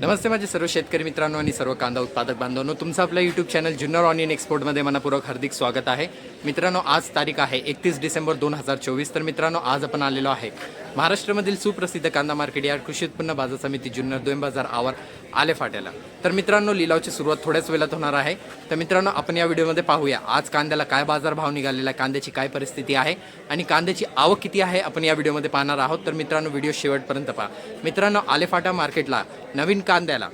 नमस्ते माझे सर्व शेतकरी मित्रांनो आणि सर्व कांदा उत्पादक बांधवांनो तुमचं आपलं यूट्यूब चॅनल जुन्नर ऑनियन एक्सपोर्टमध्ये मनापूर्वक हार्दिक स्वागत आहे. मित्रांनो आज तारीख आहे एकतीस डिसेंबर दोन हजार चोवीस तर मित्रांनो आज आपण आलेलो आहे महाराष्ट्रामधील सुप्रसिद्ध कांदा मार्केट या कृषी उत्पन्न बाजार समिती जुन्नर दोन बाजार आवर आले फाट्याला. तर मित्रांनो लिलावची सुरुवात थोड्याच वेळात होणार आहे. तर मित्रांनो आपण या व्हिडिओमध्ये पाहूया आज कांद्याला काय बाजारभाव निघालेला आहे कांद्याची काय परिस्थिती आहे आणि कांद्याची आवक किती आहे आपण या व्हिडिओमध्ये पाहणार आहोत. तर मित्रांनो व्हिडिओ शेवटपर्यंत पहा. मित्रांनो आलेफाटा मार्केटला नवीन कांद्याला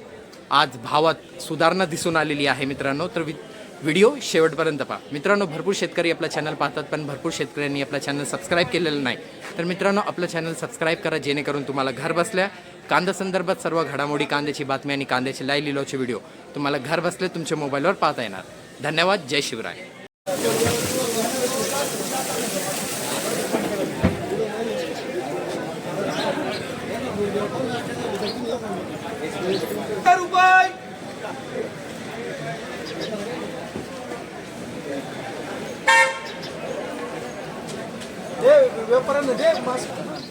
आज भावात सुधारणा दिसून आलेली आहे मित्रांनो. तर वि- व्हिडिओ शेवटपर्यंत पहा. मित्रांनो भरपूर शेतकरी आपला चॅनल पाहतात पण भरपूर शेतकऱ्यांनी आपला चॅनल सबस्क्राईब केलेलं नाही. तर मित्रांनो आपलं चॅनल सबस्क्राईब करा जेणेकरून तुम्हाला घर बसल्या कांदा संदर्भात सर्व घडामोडी कांद्याची बातमी आणि कांद्याची लाय लिलोचे व्हिडिओ तुम्हाला घर बसले तुमच्या मोबाईलवर पाहता येणार. धन्यवाद जय शिवराय. रुपये!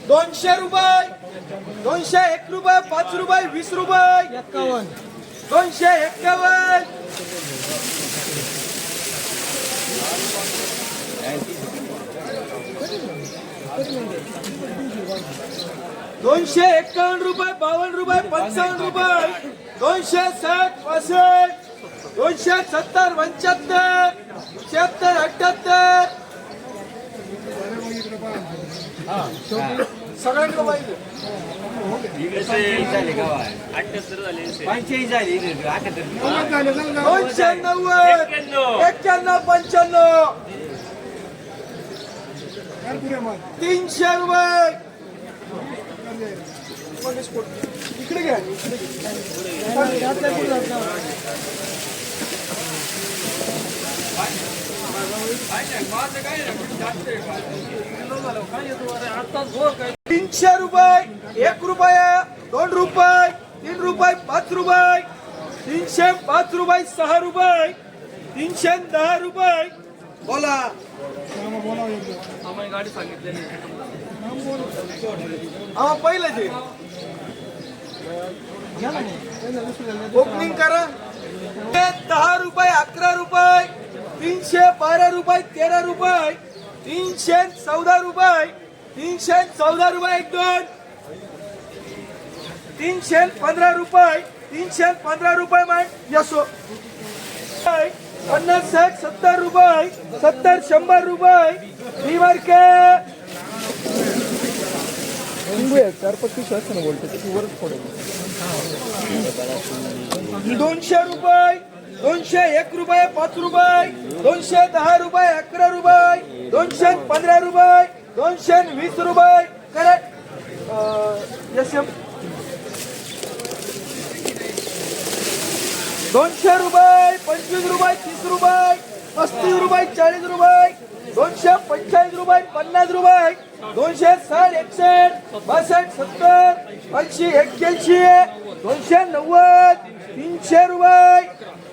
दोनशे रुपये दोनशे एक रुपये पाच रुपये वीस रुपये. एक्कावन्न दोनशे एक्कावन्न दोनशे एक्कावन्न रुपये बावन्न रुपये पंचावन्न रुपये. दोनशे साठ पासष्ट. दोनशे सत्तर पंच्याहत्तर. शहात्तर अठ्याहत्तर. दोनशे नव्वद एक्क्याण्णव पंच्याण्णव. तीनशे रुपये. म्हणजे इकडे घ्या तीनशे रुपये एक रुपया दोन रुपये तीन रुपये पाच रुपये तीनशे पाच रुपये सहा रुपये तीनशे दहा रुपये. बोला. हा पहिलं जे. ओपनिंग करा. दहा रुपये अकरा रुपये तीनशे बारा रुपये तेरा रुपये तीनशे चौदा रुपये तीनशे चौदा रुपये एक दोन. तीनशे पंधरा रुपये तीनशे पंधरा रुपये माय यसो पन्नास साठ सत्तर रुपये सत्तर शंभर रुपये चार दोनशे रुपये, दोनशे एक रुपये, पाच रुपये, दोनशे दहा रुपये, अकरा रुपये, दोनशे पंधरा रुपये, दोनशे वीस रुपये. करेक्ट दोनशे रुपये, पंचवीस रुपये, तीस रुपये, पस्तीस रुपये, चाळीस रुपये, दोनशे पंचेचाळीस रुपये, पन्नास रुपये. दोनशे साठ एकसष्ट बासष्ट सत्तर ऐंशी एक्क्याऐंशी दोनशे नव्वद तीनशे रुपये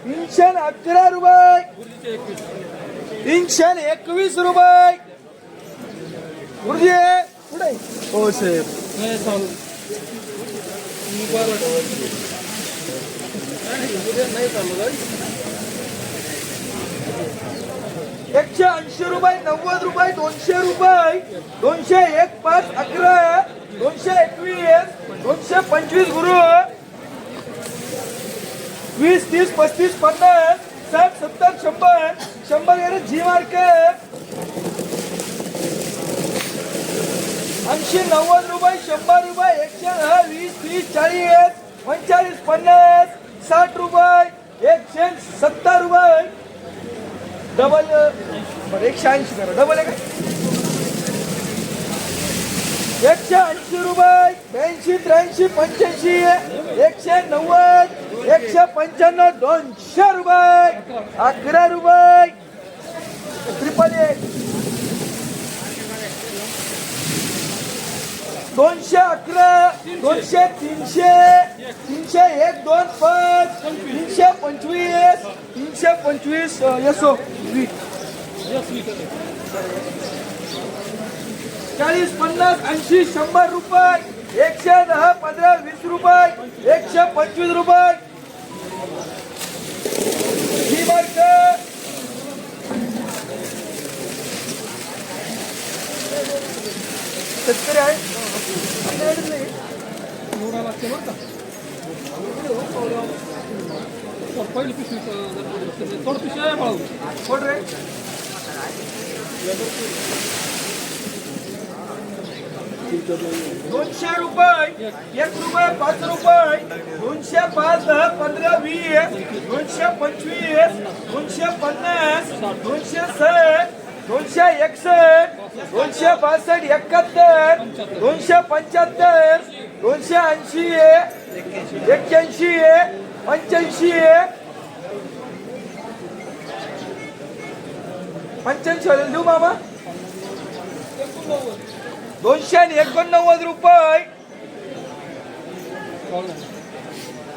तीनशे अकरा रुपये तीनशे एकवीस रुपये. गुरुजी पुढे. हो साहेब. एकशे ऐंशी रुपये नव्वद रुपये दोनशे रुपये दोनशे एक पाच अकरा दोनशे एकवीस दोनशे पंचवीस गुरु. वीस तीस पस्तीस पन्नास साठ सत्तर शंभर शंभर गेले जी मार्केट ऐंशी नव्वद रुपये शंभर रुपये एकशे दहा वीस तीस चाळीस पंचेचाळीस पन्नास साठ रुपये एकशे सत्तर रुपये. डबल बरं एकशे ऐंशी करा. डबल आहे का? एकशे ऐंशी रुपये ब्याऐंशी त्र्याऐंशी पंच्याऐंशी एकशे नव्वद एकशे पंच्याण्णव दोनशे रुपये अकरा रुपये. ट्रिपल एक. दोनशे अकरा दोनशे तीनशे तीनशे एक दोन पाच तीनशे पंचवीस तीनशे पंचवीस यसो. वीस चाळीस पन्नास ऐंशी शंभर रुपये एकशे दहा पंधरा वीस रुपये एकशे पंचवीस रुपये. थोडं पिशवी आहे बाळू कोण रे दोनशे रुपये, एक रुपये, पाच रुपये, दोनशे पाच, पंधरा, वीस, दोनशे पंचवीस, दोनशे पन्नास, दोनशे साठ, दोनशे एकसष्ट, दोनशे बासष्ट, एकाहत्तर, दोनशे पंच्याहत्तर, दोनशे ऐंशी, एक्क्याऐंशी, पंच्याऐंशी पंच्याऐंशी वाले देऊ मामा दोनशे आणि एकोणनव्वद रुपये.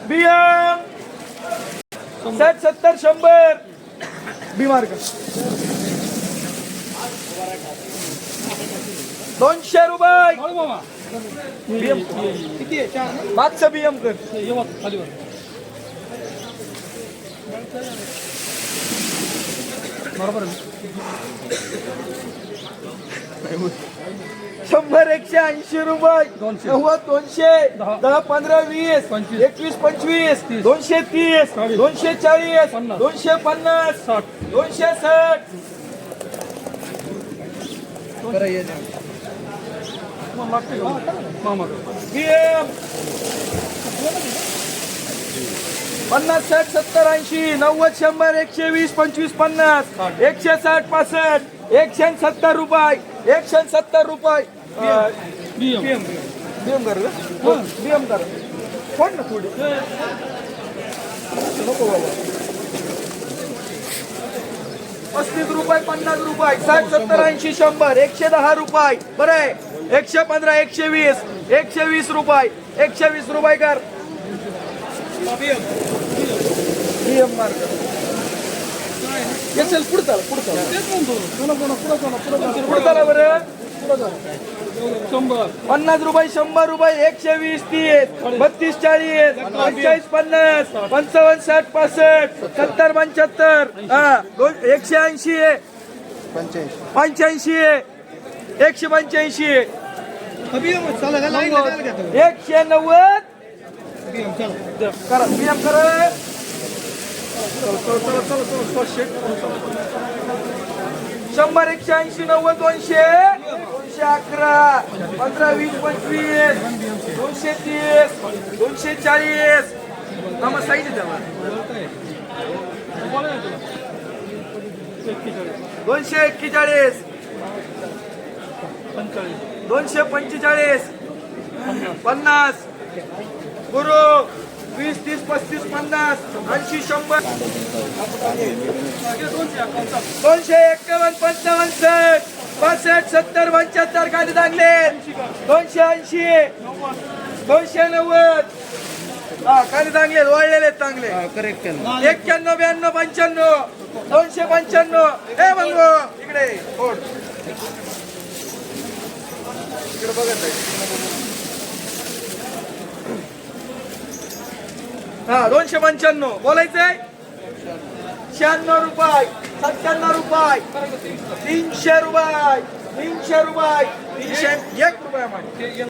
बियम साठ सत्तर शंभर. बिमार का दोनशे रुपये. बियम किती आहे? चार मागचं बियम कर. बरोबर शंभर एकशे ऐंशी रुपये दोनशे. नव्वद दोनशे दहा. पंधरा वीस. एकवीस पंचवीस तीस. दोनशे तीस. दोनशे चाळीस. दोनशे पन्नास साठ दोनशे साठ मामा. पन्नास साठ सत्तर ऐंशी नव्वद शंभर एकशे वीस पंचवीस पन्नास. एकशे साठ पासष्ट. एकशे सत्तर रुपये. एकशे सत्तर रुपये. बियम बीएम कर बीएम कर. कोण ना थोडी नको बाबा. पस्तीस रुपये पन्नास रुपये. साठ सत्तर ऐंशी शंभर. एकशे दहा रुपये. बरं आहे. एकशे पंधरा एकशे वीस. एकशे वीस रुपये. एकशे वीस रुपये कर. बरं. शंभर. पन्नास रुपये शंभर रुपये एकशे वीस तीस बत्तीस चाळीस पंचेचाळीस पन्नास पंचावन्न साठ पासष्ट सत्तर पंच्याहत्तर हा दोन एकशे ऐंशी. पंच्याऐंशी. एकशे पंच्याऐंशी. एकशे नव्वद. करा पीएम करा शंभर एकशे ऐंशी नव्वद दोनशे दोनशे अकरा पंधरा वीस पंचवीस दोनशे तीस दोनशे चाळीस. नामा साईज दोनशे एक्केचाळीस. दोनशे पंचेचाळीस. पन्नास. गुरु वीस तीस पस्तीस पन्नास ऐंशी शंभर. दोनशे एक्कावन्न पंचावन्न साठ पासष्ट सत्तर पंच्याहत्तर खाली चांगले दोनशे ऐंशी दोनशे नव्वद. हा खाली चांगले वाढलेले चांगले. एक्क्याण्णव ब्याण्णव पंच्याण्णव दोनशे पंच्याण्णव. हे मंगो इकडे इकडे बघत आहे. हा दोनशे पंच्याण्णव. बोलायचंय? शहाण्णव रुपये सत्त्याण्णव रुपये तीनशे रुपये तीनशे रुपये तीनशे एक रुपया